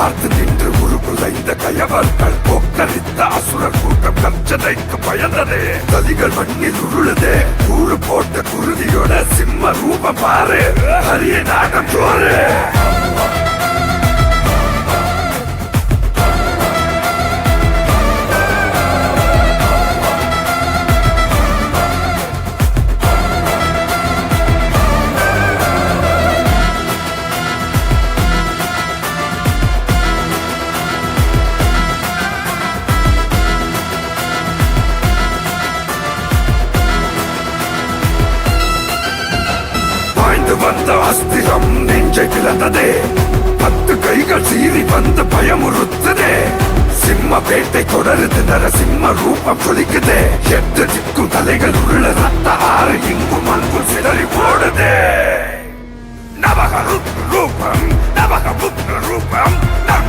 பார்த்து நின்று உருகுலைந்த கயவர்கள் போக்கரித்த அசுரர் கூட்டம் கஞ்சதைக்கு பயந்ததே கதிகள் மண்ணில் உருளுதே. கூறு போட்ட குருதியோட சிம்ம ரூபம் பாரு. ஹரிய நாட்டம் சோறு. வந்த அஸ்திரம் நெஞ்சை பிளந்ததே பத்து கைகள் சீறி வந்து பயமுறுத்ததே. சிம்ம வேட்டை தொடருது நரசிம்ம ரூபம் குளிக்குதே எட்டு திக்கும் தலைகள் உள்ள ரத்த ஆறு இங்கும் அங்கும் சிதறி ஓடுதே. நவக ரூபம் நவக புத்திர ரூபம் ந-